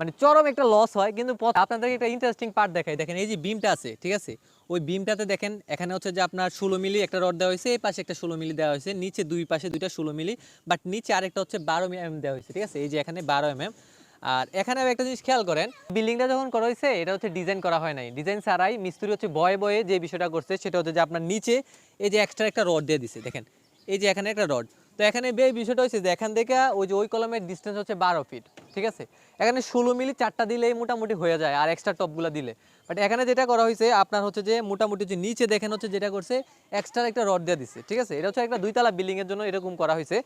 মানে চরম একটা লস হয়, কিন্তু আপনাদেরকে একটা ইন্টারেস্টিং পার্ট দেখাই। দেখেন, এই যে বিমটা আছে, ঠিক আছে? ওই বিমটাতে দেখেন, এখানে হচ্ছে যে আপনার ষোলো মিলি একটা রড দেওয়া হয়েছে, এই পাশে একটা ষোলো মিলি দেওয়া হয়েছে, নিচে দুই পাশে দুইটা ষোলো মিলি বাট নিচে আরেকটা হচ্ছে বারো এম দেওয়া হয়েছে, ঠিক আছে? এই যে এখানে বারো এম এম আর এখানে একটা জিনিস খেয়াল করেন বিল্ডিংটা যখন করা হয়েছে, এটা হচ্ছে ডিজাইন করা হয় নাই। ডিজাইন ছাড়াই মিস্ত্রি হচ্ছে বয়ে বয়ে যে বিষয়টা করছে, সেটা হচ্ছে যে আপনার নিচে এই যে এক্সট্রা একটা রড দিয়ে দিছে, দেখেন? এই যে এখানে একটা রড তো এখানে বে বিষয়টা হচ্ছে যে এখান থেকে ওই যে ওই কলমের ডিস্টেন্স হচ্ছে বারো ফিট ঠিক আছে? এখানে ষোলো মিলি চারটা দিলেই মোটামুটি হয়ে যায় আর এক্সট্রা টপগুলো দিলে। বাট এখানে যেটা করা হয়েছে আপনার হচ্ছে যে মোটামুটি যে নিচে দেখেন হচ্ছে যেটা করছে এক্সট্রা একটা রড দিয়ে দিচ্ছে ঠিক আছে? এটা হচ্ছে একটা দুইতলা বিল্ডিংয়ের জন্য এরকম করা হয়েছে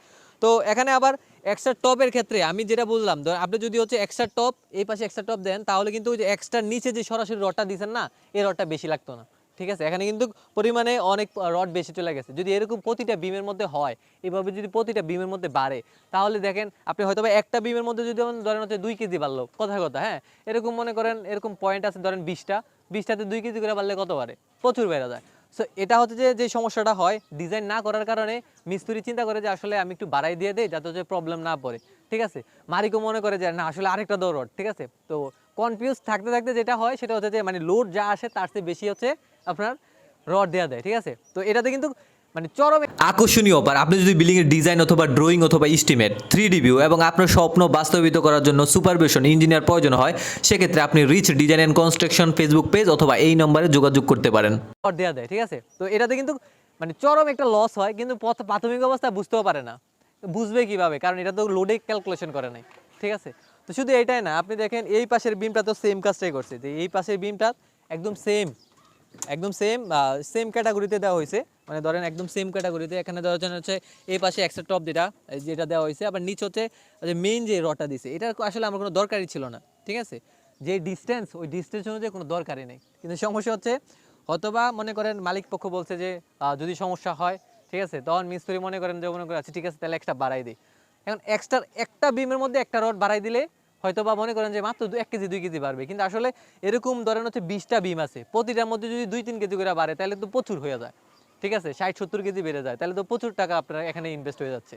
তো এখানে আবার এক্সট্রা টপের ক্ষেত্রে আমি যেটা বললাম, ধর আপনি যদি হচ্ছে এক্সট্রা টপ এই পাশে এক্সট্রা টপ দেন, তাহলে কিন্তু ওই যে এক্সট্রা নিচে যে সরাসরি রডটা দিচ্ছেন না, এই রডটা বেশি লাগতো না। ঠিক আছে? এখানে কিন্তু পরিমাণে অনেক রড বেশি চলে গেছে। যদি এরকম প্রতিটা বিমের মধ্যে হয়, এভাবে যদি প্রতিটা বিমের মধ্যে বাড়ে, তাহলে দেখেন আপনি হয়তো একটা বিমের মধ্যে যদি ধরেন হচ্ছে দুই কেজি বাড়লো, কথা কথা হ্যাঁ? এরকম মনে করেন, এরকম পয়েন্ট আছে ধরেন বিশটা, বিশটাতে দুই কেজি করে বাড়লে কত বাড়ে? প্রচুর বেড়ে যায়। সো এটা হচ্ছে যে যে সমস্যাটা হয় ডিজাইন না করার কারণে মিস্ত্রি চিন্তা করে যে, আসলে আমি একটু বাড়াই দিয়ে দেই, যাতে হচ্ছে প্রবলেম না পড়ে। ঠিক আছে? মারিকও মনে করে যে, না, আসলে আরেকটা দৌড়, ঠিক আছে? তো কনফিউজ থাকতে থাকতে যেটা হয় সেটা হচ্ছে যে মানে লোড যা আসে তার চেয়ে বেশি হচ্ছে আপনার রড দেওয়া দেয় ঠিক আছে? তো এটাতে কিন্তু মানে চরম আকর্ষণীয় ব্যাপার। আপনি যদি বিল্ডিং এর ডিজাইন অথবা ড্রয়িং অথবা ইস্টিমেট থ্রি ডি ভিউ এবং আপনার স্বপ্ন বাস্তবিত করার জন্য সুপারভিশন ইঞ্জিনিয়ার প্রয়োজন হয় সেক্ষেত্রে আপনি Reach design and construction Facebook page অথবা এই নম্বরে যোগাযোগ করতে পারেন। রড দেওয়া দেয় ঠিক আছে? তো এটাতে কিন্তু মানে চরম একটা লস হয় কিন্তু প্রাথমিক অবস্থায় বুঝতেও পারে না। বুঝবে কীভাবে? কারণ এটা তো লোডে ক্যালকুলেশন করে নাই ঠিক আছে? তো শুধু এটাই না, আপনি দেখেন এই পাশের বিমটা তো সেম কাজটাই করছে। যে এই পাশের বিমটা একদম সেম একদম সেম সেম ক্যাটাগরিতে দেওয়া হয়েছে। মানে ধরেন একদম সেম ক্যাটাগরিতে এখানে দেওয়া হচ্ছে হচ্ছে এই পাশে এক্সট্রা টপ যেটা যেটা দেওয়া হয়েছে। আবার নিচ হচ্ছে যে মেইন যে রডটা দিছে, এটা আসলে আমার কোনো দরকারই ছিল না, ঠিক আছে? যে ডিস্টেন্স ওই ডিস্টেন্স অনুযায়ী কোনো দরকারই নেই। কিন্তু সমস্যা হচ্ছে, হয়তোবা মনে করেন মালিক পক্ষ বলছে যে যদি সমস্যা হয়, ঠিক আছে? তখন মিস্ত্রি মনে করেন যে, মনে করেন আচ্ছা ঠিক আছে, তাহলে একটা বাড়াই দিই। এখন এক্সট্রা একটা বিমের মধ্যে একটা রড বাড়াই দিলে হয়তো বা মনে করেন যে মাত্র এক কেজি, দুই কেজি বাড়বে। কিন্তু আসলে এরকম ধরেন হচ্ছে বিশটা বিম আছে। প্রতিটার মধ্যে যদি দুই, তিন কেজি করে বাড়ে, তাহলে তো প্রচুর হয়ে যায়। ঠিক আছে? ষাট, সত্তর কেজি বেড়ে যায়। তাহলে তো প্রচুর টাকা আপনার এখানে ইনভেস্ট হয়ে যাচ্ছে।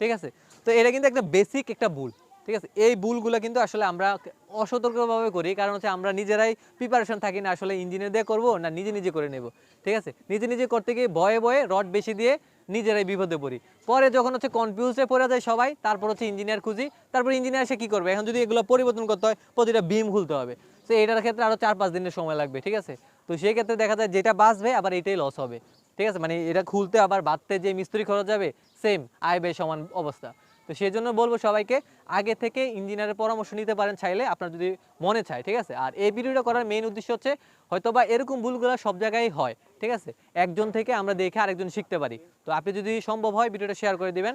ঠিক আছে? তো এটা কিন্তু একটা বেসিক একটা ভুল। ঠিক আছে? এই ভুলগুলো কিন্তু আসলে আমরা অসতর্কভাবে করি। কারণ হচ্ছে আমরা নিজেরাই প্রিপারেশন থাকি না আসলে ইঞ্জিনিয়ার দিয়ে করব না নিজে নিজে করে নেব। ঠিক আছে? নিজে নিজে করতে গিয়ে ভয়ে ভয়ে রড বেশি দিয়ে নিজেরাই বিপদে পড়ি। পরে যখন হচ্ছে কনফিউজে পড়ে যায় সবাই, তারপর হচ্ছে ইঞ্জিনিয়ার খুঁজি, তারপর ইঞ্জিনিয়ার সে কী করবে? এখন যদি এগুলো পরিবর্তন করতে হয়, প্রতিটা বিম খুলতে হবে। তো এটার ক্ষেত্রে আরও চার পাঁচ দিনের সময় লাগবে, ঠিক আছে? তো সেই ক্ষেত্রে দেখা যায় যেটা বাঁচবে, আবার এটাই লস হবে, ঠিক আছে? মানে এটা খুলতে আবার বাঁধতে যে মিস্ত্রি খরচ যাবে সেম আয় সমান অবস্থা। তো সেই জন্য বলব সবাইকে, আগে থেকে ইঞ্জিনিয়ারের পরামর্শ নিতে পারেন চাইলে, আপনার যদি মনে চায়, ঠিক আছে? আর এই ভিডিওটা করার মেইন উদ্দেশ্য হচ্ছে হয়তো বা এরকম ভুলগুলো সব জায়গায় হয়, ঠিক আছে? একজন থেকে আমরা দেখে আরেকজন শিখতে পারি। তো আপনি যদি সম্ভব হয়, ভিডিওটা শেয়ার করে দিবেন।